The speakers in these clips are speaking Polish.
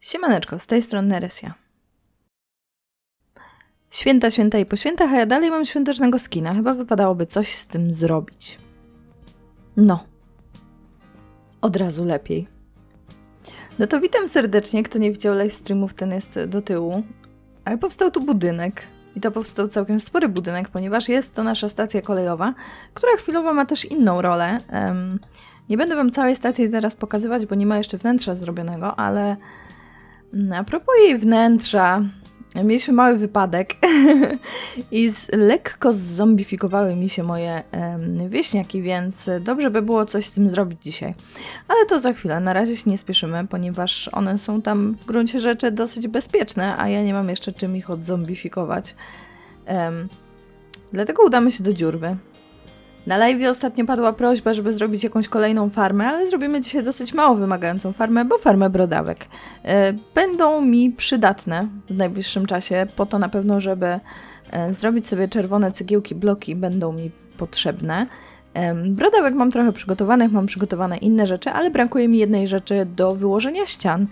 Siemaneczko, z tej strony Neresia. Święta, święta i po świętach, a ja dalej mam świątecznego skina. Chyba wypadałoby coś z tym zrobić. No. Od razu lepiej. No to witam serdecznie. Kto nie widział live streamów, ten jest do tyłu. Ale powstał tu budynek. I to powstał całkiem spory budynek, ponieważ jest to nasza stacja kolejowa, która chwilowo ma też inną rolę. Em, nie będę Wam całej stacji teraz pokazywać, bo nie ma jeszcze wnętrza zrobionego, ale a propos jej wnętrza, mieliśmy mały wypadek i z, lekko zombifikowały mi się moje em, wieśniaki, więc dobrze by było coś z tym zrobić dzisiaj. Ale to za chwilę, na razie się nie spieszymy, ponieważ one są tam w gruncie rzeczy dosyć bezpieczne, a ja nie mam jeszcze czym ich odzombifikować. Em, dlatego udamy się do dziurwy. Na live ostatnio padła prośba, żeby zrobić jakąś kolejną farmę, ale zrobimy dzisiaj dosyć mało wymagającą farmę, bo farmę brodawek. E, Będą mi przydatne w najbliższym czasie, po to na pewno, żeby e, zrobić sobie czerwone cegiełki, bloki będą mi potrzebne. Em, Brodawek mam trochę przygotowanych, mam przygotowane inne rzeczy, ale brakuje mi jednej rzeczy do wyłożenia ścian.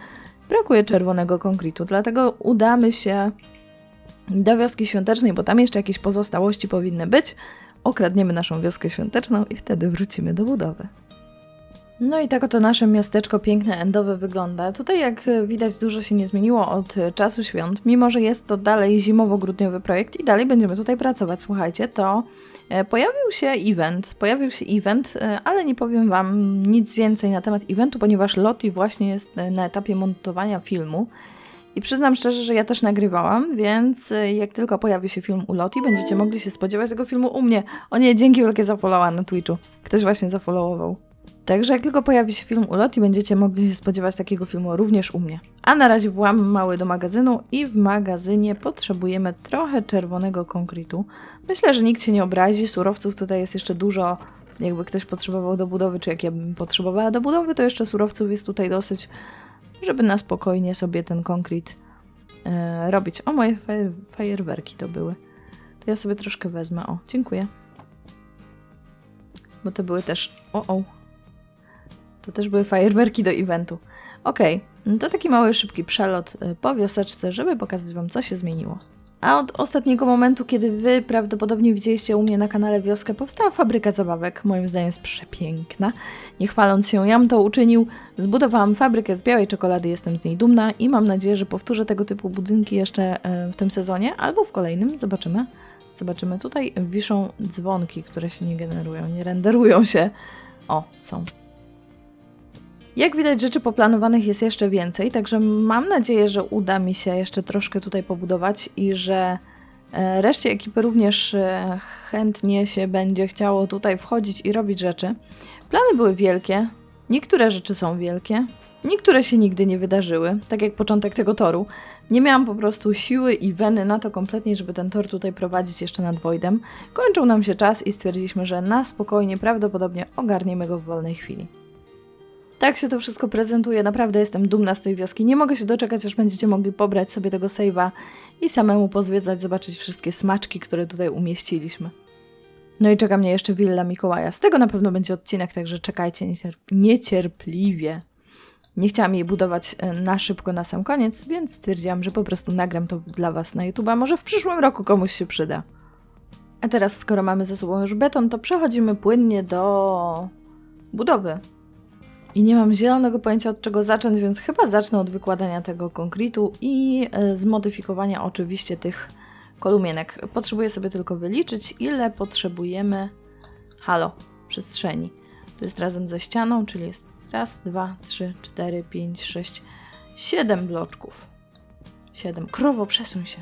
Brakuje czerwonego konkretu, dlatego udamy się do wioski świątecznej, bo tam jeszcze jakieś pozostałości powinny być okradniemy naszą wioskę świąteczną i wtedy wrócimy do budowy. No i tak oto nasze miasteczko piękne, endowe wygląda. Tutaj jak widać dużo się nie zmieniło od czasu świąt, mimo że jest to dalej zimowo-grudniowy projekt i dalej będziemy tutaj pracować. Słuchajcie, to e, pojawił się event, pojawił się event, e, ale nie powiem Wam nic więcej na temat eventu, ponieważ Loti właśnie jest e, na etapie montowania filmu. I przyznam szczerze, że ja też nagrywałam, więc y, jak tylko pojawi się film u Loti, będziecie mogli się spodziewać tego filmu u mnie. O nie, dzięki wielkie za followa na Twitchu. Ktoś właśnie zafollowował. Także jak tylko pojawi się film u Loti, będziecie mogli się spodziewać takiego filmu również u mnie. A na razie włam mały do magazynu i w magazynie potrzebujemy trochę czerwonego konkretu. Myślę, że nikt się nie obrazi, surowców tutaj jest jeszcze dużo. Jakby ktoś potrzebował do budowy, czy jak ja bym potrzebowała do budowy, to jeszcze surowców jest tutaj dosyć żeby na spokojnie sobie ten konkret e, robić. O, moje fajerwerki to były. To ja sobie troszkę wezmę. O, dziękuję. Bo to były też... O, o. To też były fajerwerki do eventu. Okay. to taki mały, szybki przelot e, po wioseczce, żeby pokazać Wam, co się zmieniło. A od ostatniego momentu, kiedy Wy prawdopodobnie widzieliście u mnie na kanale Wioskę, powstała fabryka zabawek. Moim zdaniem jest przepiękna. Nie chwaląc się, jam to uczynił. Zbudowałam fabrykę z białej czekolady, jestem z niej dumna i mam nadzieję, że powtórzę tego typu budynki jeszcze e, w tym sezonie albo w kolejnym. Zobaczymy. Zobaczymy. Tutaj wiszą dzwonki, które się nie generują, nie renderują się. O, są. Jak widać, rzeczy poplanowanych jest jeszcze więcej, także mam nadzieję, że uda mi się jeszcze troszkę tutaj pobudować i że e, reszcie ekipy również e, chętnie się będzie chciało tutaj wchodzić i robić rzeczy. Plany były wielkie, niektóre rzeczy są wielkie, niektóre się nigdy nie wydarzyły, tak jak początek tego toru. Nie miałam po prostu siły i weny na to kompletnie, żeby ten tor tutaj prowadzić jeszcze nad Voidem. Kończył nam się czas i stwierdziliśmy, że na spokojnie prawdopodobnie ogarniemy go w wolnej chwili. Tak się to wszystko prezentuje, naprawdę jestem dumna z tej wioski. Nie mogę się doczekać, aż będziecie mogli pobrać sobie tego save'a i samemu pozwiedzać, zobaczyć wszystkie smaczki, które tutaj umieściliśmy. No i czeka mnie jeszcze Willa Mikołaja. Z tego na pewno będzie odcinek, także czekajcie niecierpliwie. Nie chciałam jej budować e, na szybko na sam koniec, więc stwierdziłam, że po prostu nagram to dla Was na YouTube, a może w przyszłym roku komuś się przyda. A teraz, skoro mamy ze sobą już beton, to przechodzimy płynnie do budowy i nie mam zielonego pojęcia od czego zacząć, więc chyba zacznę od wykładania tego konkretu i e, zmodyfikowania oczywiście tych kolumienek. Potrzebuję sobie tylko wyliczyć, ile potrzebujemy halo przestrzeni. To jest razem ze ścianą, czyli jest raz, dwa, trzy, cztery, pięć, sześć, siedem bloczków. Siedem. Krowo, przesuń się.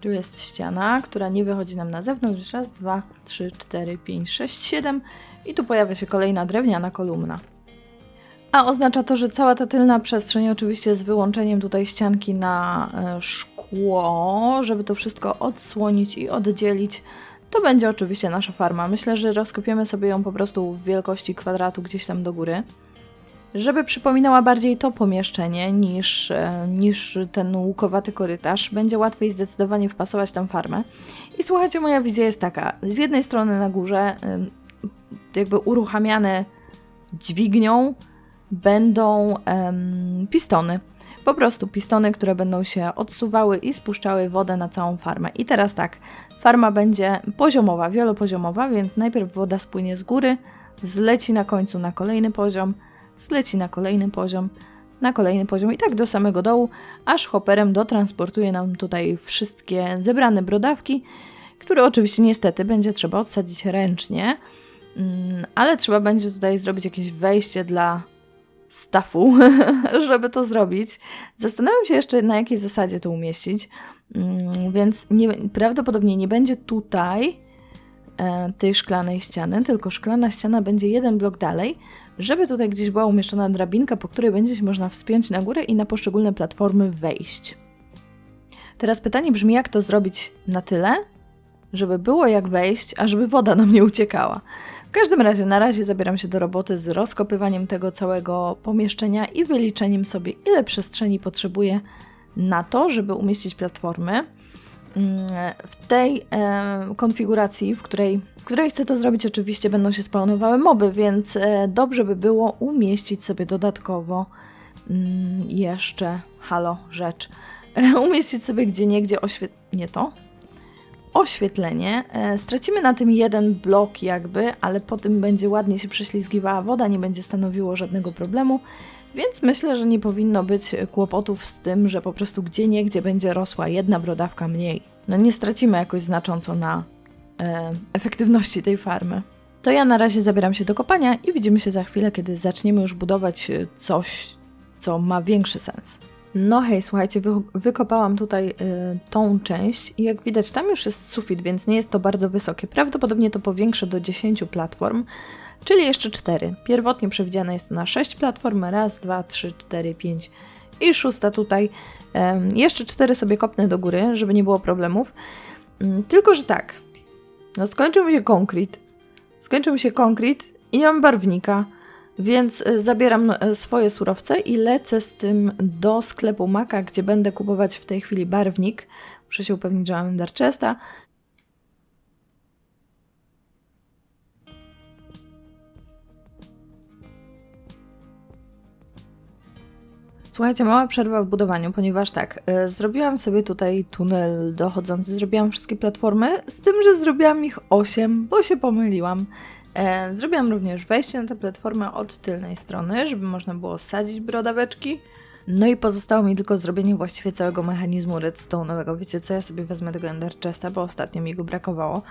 Tu jest ściana, która nie wychodzi nam na zewnątrz. Raz, dwa, trzy, cztery, pięć, sześć, siedem. I tu pojawia się kolejna drewniana kolumna. A oznacza to, że cała ta tylna przestrzeń, oczywiście z wyłączeniem tutaj ścianki na e, szkło, żeby to wszystko odsłonić i oddzielić, to będzie oczywiście nasza farma. Myślę, że rozkopiemy sobie ją po prostu w wielkości kwadratu gdzieś tam do góry. Żeby przypominała bardziej to pomieszczenie niż, e, niż ten łukowaty korytarz, będzie łatwiej zdecydowanie wpasować tam farmę. I słuchajcie, moja wizja jest taka. Z jednej strony na górze, jakby uruchamiane dźwignią, będą em, pistony. Po prostu pistony, które będą się odsuwały i spuszczały wodę na całą farmę. I teraz tak, farma będzie poziomowa, wielopoziomowa, więc najpierw woda spłynie z góry, zleci na końcu na kolejny poziom, zleci na kolejny poziom, na kolejny poziom i tak do samego dołu, aż hoperem dotransportuje nam tutaj wszystkie zebrane brodawki, które oczywiście niestety będzie trzeba odsadzić ręcznie, mm, ale trzeba będzie tutaj zrobić jakieś wejście dla stafu, żeby to zrobić. Zastanawiam się jeszcze, na jakiej zasadzie to umieścić, mm, więc nie, prawdopodobnie nie będzie tutaj e, tej szklanej ściany, tylko szklana ściana będzie jeden blok dalej, żeby tutaj gdzieś była umieszczona drabinka, po której będzie się można wspiąć na górę i na poszczególne platformy wejść. Teraz pytanie brzmi, jak to zrobić na tyle, żeby było jak wejść, a żeby woda nam nie uciekała. Każdym razie, na razie zabieram się do roboty z rozkopywaniem tego całego pomieszczenia i wyliczeniem sobie, ile przestrzeni potrzebuję na to, żeby umieścić platformy. Mm, W tej e, konfiguracji, w której, w której chcę to zrobić, oczywiście będą się spawnowały moby, więc e, dobrze by było umieścić sobie dodatkowo mm, jeszcze, halo, rzecz, umieścić sobie gdzie niegdzie oświetlenie to, oświetlenie. E, Stracimy na tym jeden blok jakby, ale po tym będzie ładnie się prześlizgiwała woda, nie będzie stanowiło żadnego problemu, więc myślę, że nie powinno być kłopotów z tym, że po prostu gdzie niegdzie będzie rosła jedna brodawka mniej. No nie stracimy jakoś znacząco na e, efektywności tej farmy. To ja na razie zabieram się do kopania i widzimy się za chwilę, kiedy zaczniemy już budować coś, co ma większy sens. No hej, słuchajcie, wy, wykopałam tutaj y, tą część i jak widać tam już jest sufit, więc nie jest to bardzo wysokie. Prawdopodobnie to powiększę do 10 platform, czyli jeszcze 4. Pierwotnie przewidziane jest to na 6 platform, raz, dwa, trzy, cztery, pięć i szósta tutaj. Em, jeszcze 4 sobie kopnę do góry, żeby nie było problemów. Mm, tylko, że tak, no skończył mi się konkret, skończył mi się konkret i nie mam barwnika. Więc y, zabieram y, swoje surowce i lecę z tym do sklepu Maka, gdzie będę kupować w tej chwili barwnik. Muszę się upewnić, że mam Ender Słuchajcie, mała przerwa w budowaniu, ponieważ tak, y, zrobiłam sobie tutaj tunel dochodzący, zrobiłam wszystkie platformy, z tym, że zrobiłam ich 8, bo się pomyliłam. E, Zrobiłam również wejście na tę platformę od tylnej strony, żeby można było sadzić brodaweczki. No i pozostało mi tylko zrobienie właściwie całego mechanizmu redstone'owego. Wiecie co, ja sobie wezmę tego Ender Chesta, bo ostatnio mi go brakowało.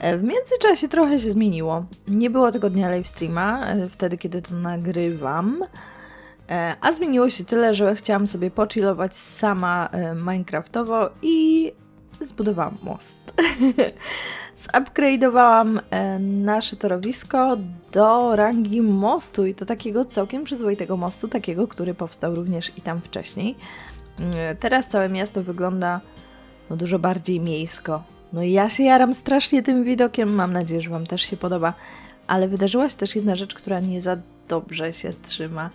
E, W międzyczasie trochę się zmieniło. Nie było tego dnia live streama, e, wtedy kiedy to nagrywam. E, A zmieniło się tyle, że chciałam sobie pochillować sama e, Minecraftowo i zbudowałam most. Zupgrade'owałam e, nasze torowisko do rangi mostu i to takiego całkiem przyzwoitego mostu, takiego, który powstał również i tam wcześniej. Mm, Teraz całe miasto wygląda no, dużo bardziej miejsko. No i ja się jaram strasznie tym widokiem, mam nadzieję, że Wam też się podoba, ale wydarzyła się też jedna rzecz, która nie za dobrze się trzyma.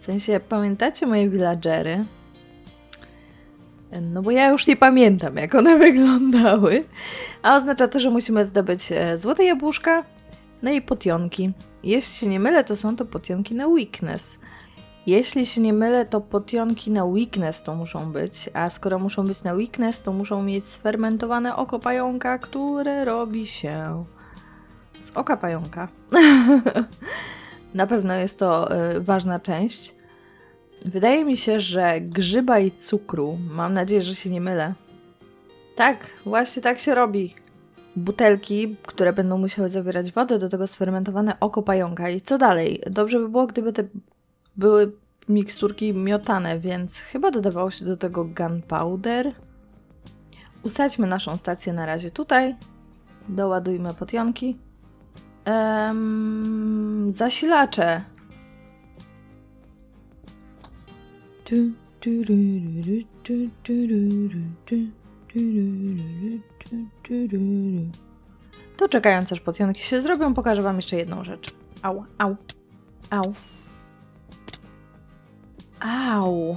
W sensie, pamiętacie moje villagery? No bo ja już nie pamiętam, jak one wyglądały. A oznacza to, że musimy zdobyć e, złote jabłuszka, no i potionki. Jeśli się nie mylę, to są to potionki na weakness. Jeśli się nie mylę, to potionki na weakness to muszą być, a skoro muszą być na weakness, to muszą mieć sfermentowane oko pająka, które robi się z oka pająka. na pewno jest to y, ważna część. Wydaje mi się, że grzyba i cukru. Mam nadzieję, że się nie mylę. Tak, właśnie tak się robi. Butelki, które będą musiały zawierać wodę, do tego sfermentowane oko pająka. I co dalej? Dobrze by było, gdyby te były miksturki miotane, więc chyba dodawało się do tego gunpowder. Usadźmy naszą stację na razie tutaj. Doładujmy potionki. Ehm, zasilacze. To czekając aż potionki się zrobią, pokażę Wam jeszcze jedną rzecz. Au, au, au. Au.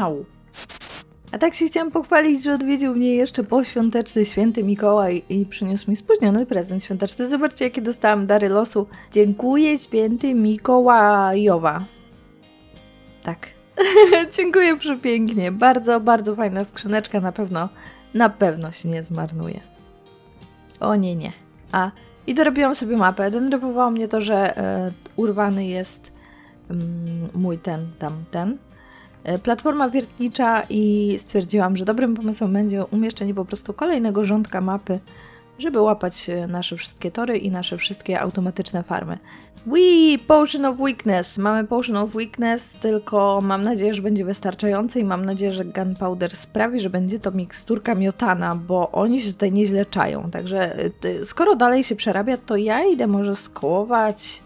Au. A tak się chciałam pochwalić, że odwiedził mnie jeszcze poświąteczny święty Mikołaj i przyniósł mi spóźniony prezent świąteczny. Zobaczcie, jakie dostałam dary losu. Dziękuję święty Mikołajowa. Tak. Dziękuję przepięknie. Bardzo, bardzo fajna skrzyneczka. Na pewno, na pewno się nie zmarnuje. O nie, nie. A, i dorobiłam sobie mapę. Denerwowało mnie to, że e, urwany jest mm, mój ten, tam, ten. E, platforma wiertnicza i stwierdziłam, że dobrym pomysłem będzie umieszczenie po prostu kolejnego rządka mapy, żeby łapać e, nasze wszystkie tory i nasze wszystkie automatyczne farmy. Wii! Potion of Weakness! Mamy Potion of Weakness, tylko mam nadzieję, że będzie wystarczające i mam nadzieję, że Gunpowder sprawi, że będzie to miksturka miotana, bo oni się tutaj nieźle czają. Także e, skoro dalej się przerabia, to ja idę może skołować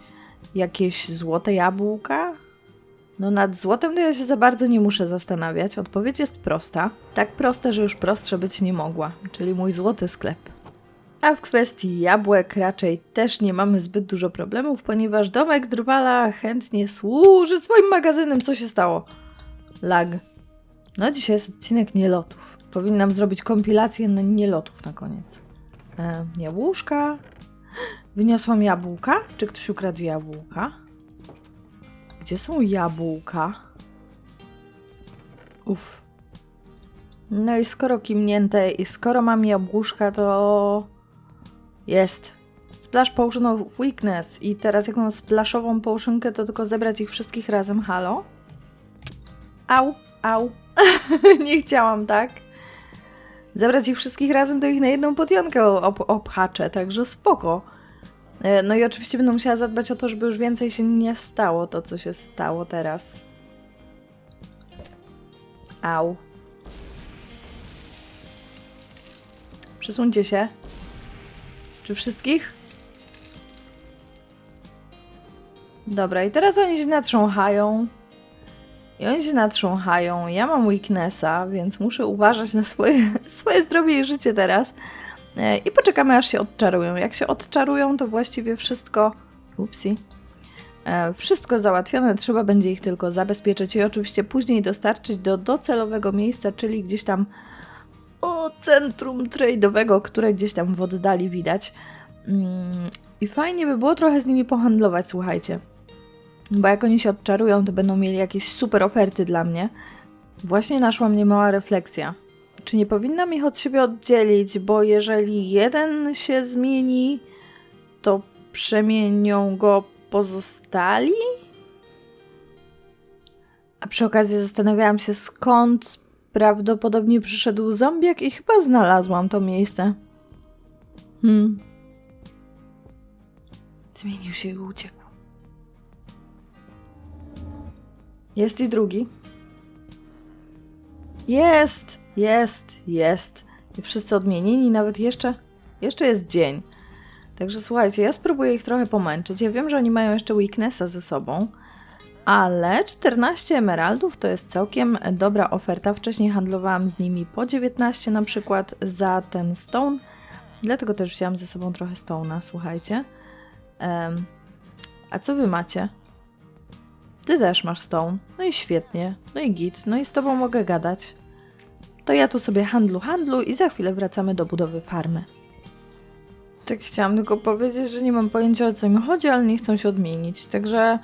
jakieś złote jabłka? No nad złotem to ja się za bardzo nie muszę zastanawiać. Odpowiedź jest prosta. Tak prosta, że już prostsza być nie mogła, czyli mój złoty sklep. A w kwestii jabłek raczej też nie mamy zbyt dużo problemów, ponieważ domek Drwala chętnie służy swoim magazynem. Co się stało? Lag. No dzisiaj jest odcinek nielotów. Powinnam zrobić kompilację na nielotów na koniec. E, jabłuszka. Wyniosłam jabłka? Czy ktoś ukradł jabłka? Gdzie są jabłka? Uff. No i skoro kimnięte i skoro mam jabłuszka, to jest. Splash Potion of Weakness. I teraz jak mam splashową potionkę, to tylko zebrać ich wszystkich razem. Halo? Au, au. Nie chciałam, tak? Zebrać ich wszystkich razem, to ich na jedną podionkę ob obhaczę, także spoko. E, No i oczywiście będę musiała zadbać o to, żeby już więcej się nie stało to, co się stało teraz. Au. Przesuńcie się. Czy wszystkich? Dobra, i teraz oni się natrząchają. I oni się natrząchają. Ja mam weaknessa, więc muszę uważać na swoje, swoje zdrowie i życie teraz. E, I poczekamy, aż się odczarują. Jak się odczarują, to właściwie wszystko. Upsi. E, Wszystko załatwione, trzeba będzie ich tylko zabezpieczyć i oczywiście później dostarczyć do docelowego miejsca, czyli gdzieś tam o centrum trade'owego, które gdzieś tam w oddali widać. Mm, I fajnie by było trochę z nimi pohandlować, słuchajcie. Bo jak oni się odczarują, to będą mieli jakieś super oferty dla mnie. Właśnie naszła mnie mała refleksja. Czy nie powinnam ich od siebie oddzielić, bo jeżeli jeden się zmieni, to przemienią go pozostali? A przy okazji zastanawiałam się, skąd prawdopodobnie przyszedł zombiak i chyba znalazłam to miejsce. Hmm. Zmienił się i uciekł. Jest i drugi. Jest, jest, jest. I wszyscy odmienieni, nawet jeszcze, jeszcze jest dzień. Także słuchajcie, ja spróbuję ich trochę pomęczyć. Ja wiem, że oni mają jeszcze weaknessa ze sobą, ale 14 emeraldów to jest całkiem dobra oferta. Wcześniej handlowałam z nimi po 19 na przykład za ten stone, dlatego też wzięłam ze sobą trochę stone'a, słuchajcie. Em, a co wy macie? Ty też masz stone. No i świetnie. No i git. No i z tobą mogę gadać. To ja tu sobie handlu, handlu i za chwilę wracamy do budowy farmy. Tak chciałam tylko powiedzieć, że nie mam pojęcia o co mi chodzi, ale nie chcą się odmienić. Także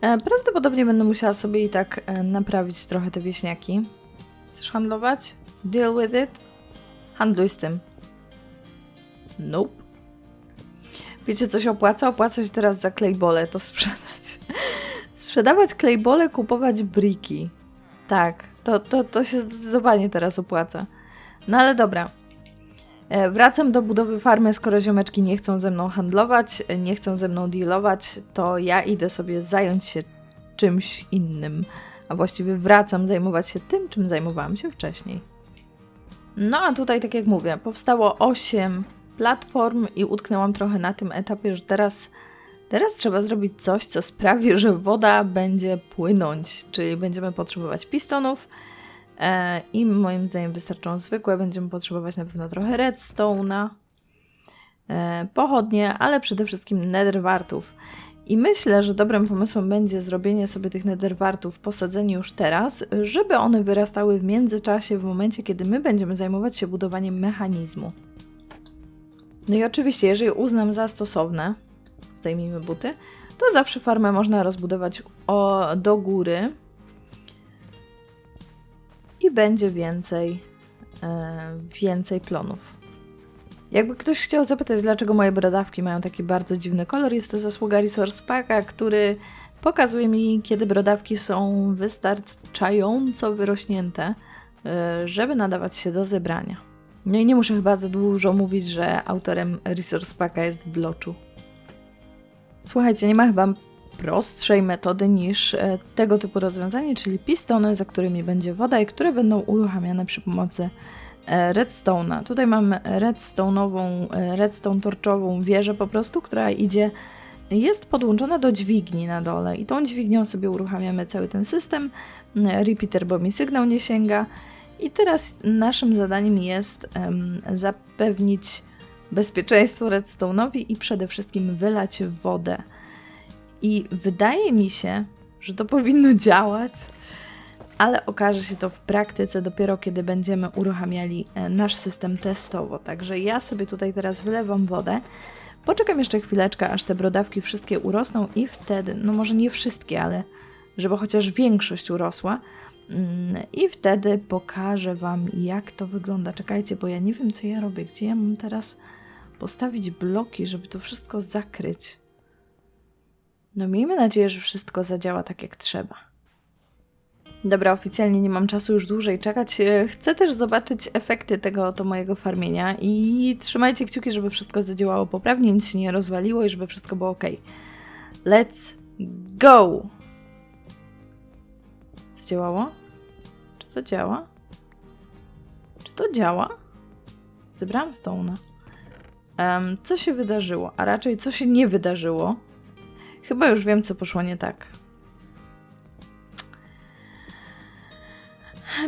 e, prawdopodobnie będę musiała sobie i tak e, naprawić trochę te wieśniaki. Chcesz handlować? Deal with it? Handluj z tym. Nope. Wiecie, co się opłaca? Opłaca się teraz za claybole to sprzedać. Sprzedawać claybole, kupować briki. Tak, to, to, to się zdecydowanie teraz opłaca. No ale dobra. E, Wracam do budowy farmy, skoro ziomeczki nie chcą ze mną handlować, e, nie chcą ze mną dealować, to ja idę sobie zająć się czymś innym. A właściwie wracam zajmować się tym, czym zajmowałam się wcześniej. No a tutaj, tak jak mówię, powstało 8 platform i utknęłam trochę na tym etapie, że teraz, teraz trzeba zrobić coś, co sprawi, że woda będzie płynąć, czyli będziemy potrzebować pistonów e, i moim zdaniem wystarczą zwykłe, będziemy potrzebować na pewno trochę redstone'a, e, pochodnie, ale przede wszystkim netherwartów. I myślę, że dobrym pomysłem będzie zrobienie sobie tych netherwartów, posadzenie już teraz, żeby one wyrastały w międzyczasie, w momencie, kiedy my będziemy zajmować się budowaniem mechanizmu. No i oczywiście, jeżeli uznam za stosowne, zdejmijmy buty, to zawsze farmę można rozbudować o, do góry i będzie więcej, e, więcej plonów. Jakby ktoś chciał zapytać, dlaczego moje brodawki mają taki bardzo dziwny kolor, jest to zasługa Resource Packa, który pokazuje mi, kiedy brodawki są wystarczająco wyrośnięte, e, żeby nadawać się do zebrania. No i nie muszę chyba za dużo mówić, że autorem Resource Packa jest Bloczu. Słuchajcie, nie ma chyba prostszej metody niż e, tego typu rozwiązanie, czyli pistony, za którymi będzie woda i które będą uruchamiane przy pomocy e, redstone'a. Tutaj mamy redstone'ową, e, redstone torczową wieżę po prostu, która idzie, jest podłączona do dźwigni na dole i tą dźwignią sobie uruchamiamy cały ten system. Repeater, bo mi sygnał nie sięga. I teraz naszym zadaniem jest um, zapewnić bezpieczeństwo redstone'owi i przede wszystkim wylać wodę. I wydaje mi się, że to powinno działać, ale okaże się to w praktyce dopiero kiedy będziemy uruchamiali e, nasz system testowo. Także ja sobie tutaj teraz wylewam wodę. Poczekam jeszcze chwileczkę, aż te brodawki wszystkie urosną i wtedy, no może nie wszystkie, ale żeby chociaż większość urosła. Mm, I wtedy pokażę Wam, jak to wygląda. Czekajcie, bo ja nie wiem, co ja robię. Gdzie ja mam teraz postawić bloki, żeby to wszystko zakryć? No miejmy nadzieję, że wszystko zadziała tak jak trzeba. Dobra, oficjalnie nie mam czasu już dłużej czekać. E, chcę też zobaczyć efekty tego oto mojego farmienia i trzymajcie kciuki, żeby wszystko zadziałało poprawnie, nic się nie rozwaliło i żeby wszystko było ok. Let's go! Zadziałało? Czy to działa? Czy to działa? Zebrałam stone'a. Um, co się wydarzyło? A raczej co się nie wydarzyło? Chyba już wiem, co poszło nie tak.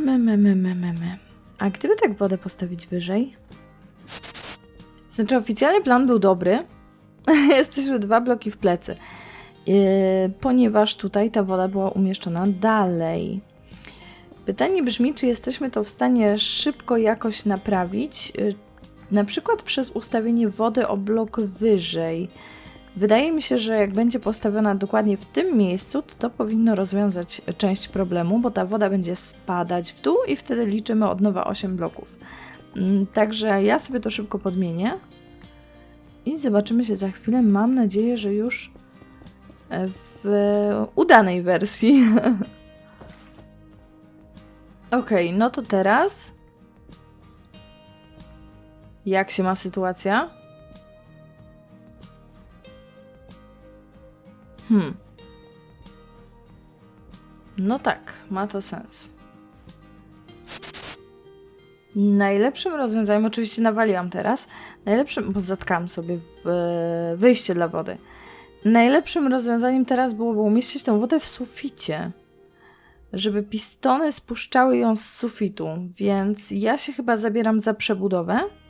Me, me, me, me, me, me. A gdyby tak wodę postawić wyżej? Znaczy, oficjalny plan był dobry. Jesteśmy dwa bloki w plecy. Yy, ponieważ tutaj ta woda była umieszczona dalej. Pytanie brzmi, czy jesteśmy to w stanie szybko jakoś naprawić, yy, na przykład przez ustawienie wody o blok wyżej. Wydaje mi się, że jak będzie postawiona dokładnie w tym miejscu, to to powinno rozwiązać część problemu, bo ta woda będzie spadać w dół i wtedy liczymy od nowa 8 bloków. Mm, także ja sobie to szybko podmienię i zobaczymy się za chwilę. Mam nadzieję, że już w udanej wersji. ok, no to teraz. Jak się ma sytuacja? Hmm. No tak, ma to sens. Najlepszym rozwiązaniem, oczywiście nawaliłam teraz, najlepszym, bo zatkałam sobie w wyjście dla wody. Najlepszym rozwiązaniem teraz byłoby umieścić tę wodę w suficie, żeby pistony spuszczały ją z sufitu, więc ja się chyba zabieram za przebudowę e,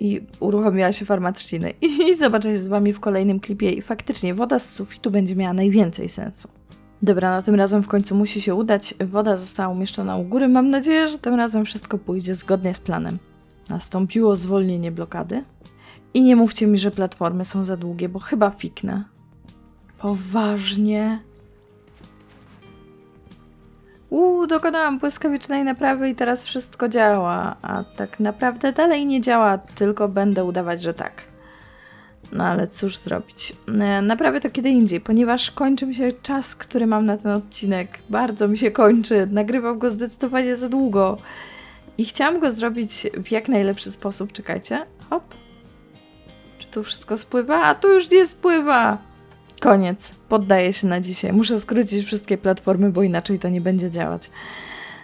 i uruchomiła się farma trzciny. I zobaczę się z Wami w kolejnym klipie i faktycznie woda z sufitu będzie miała najwięcej sensu. Dobra, no tym razem w końcu musi się udać. Woda została umieszczona u góry. Mam nadzieję, że tym razem wszystko pójdzie zgodnie z planem. Nastąpiło zwolnienie blokady. I nie mówcie mi, że platformy są za długie, bo chyba fiknę. Poważnie. Uuu, dokonałam błyskawicznej naprawy i teraz wszystko działa, a tak naprawdę dalej nie działa, tylko będę udawać, że tak. No ale cóż zrobić. E, naprawię to kiedy indziej, ponieważ kończy mi się czas, który mam na ten odcinek. Bardzo mi się kończy. Nagrywam go zdecydowanie za długo. I chciałam go zrobić w jak najlepszy sposób. Czekajcie. Hop. Czy tu wszystko spływa? A tu już nie spływa! Koniec. Poddaję się na dzisiaj. Muszę skrócić wszystkie platformy, bo inaczej to nie będzie działać.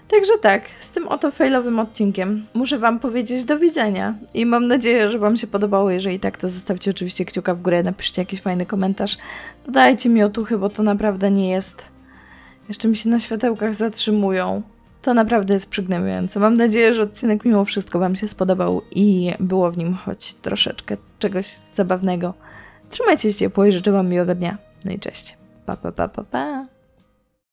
Także tak, z tym oto failowym odcinkiem muszę Wam powiedzieć do widzenia i mam nadzieję, że Wam się podobało. Jeżeli tak, to zostawcie oczywiście kciuka w górę, napiszcie jakiś fajny komentarz. Dodajcie mi otuchy, bo to naprawdę nie jest. Jeszcze mi się na światełkach zatrzymują. To naprawdę jest przygnębiające. Mam nadzieję, że odcinek mimo wszystko Wam się spodobał i było w nim choć troszeczkę czegoś zabawnego Trzymajcie się ciepło i życzę Wam miłego dnia. No i cześć. Pa, pa, pa, pa, pa.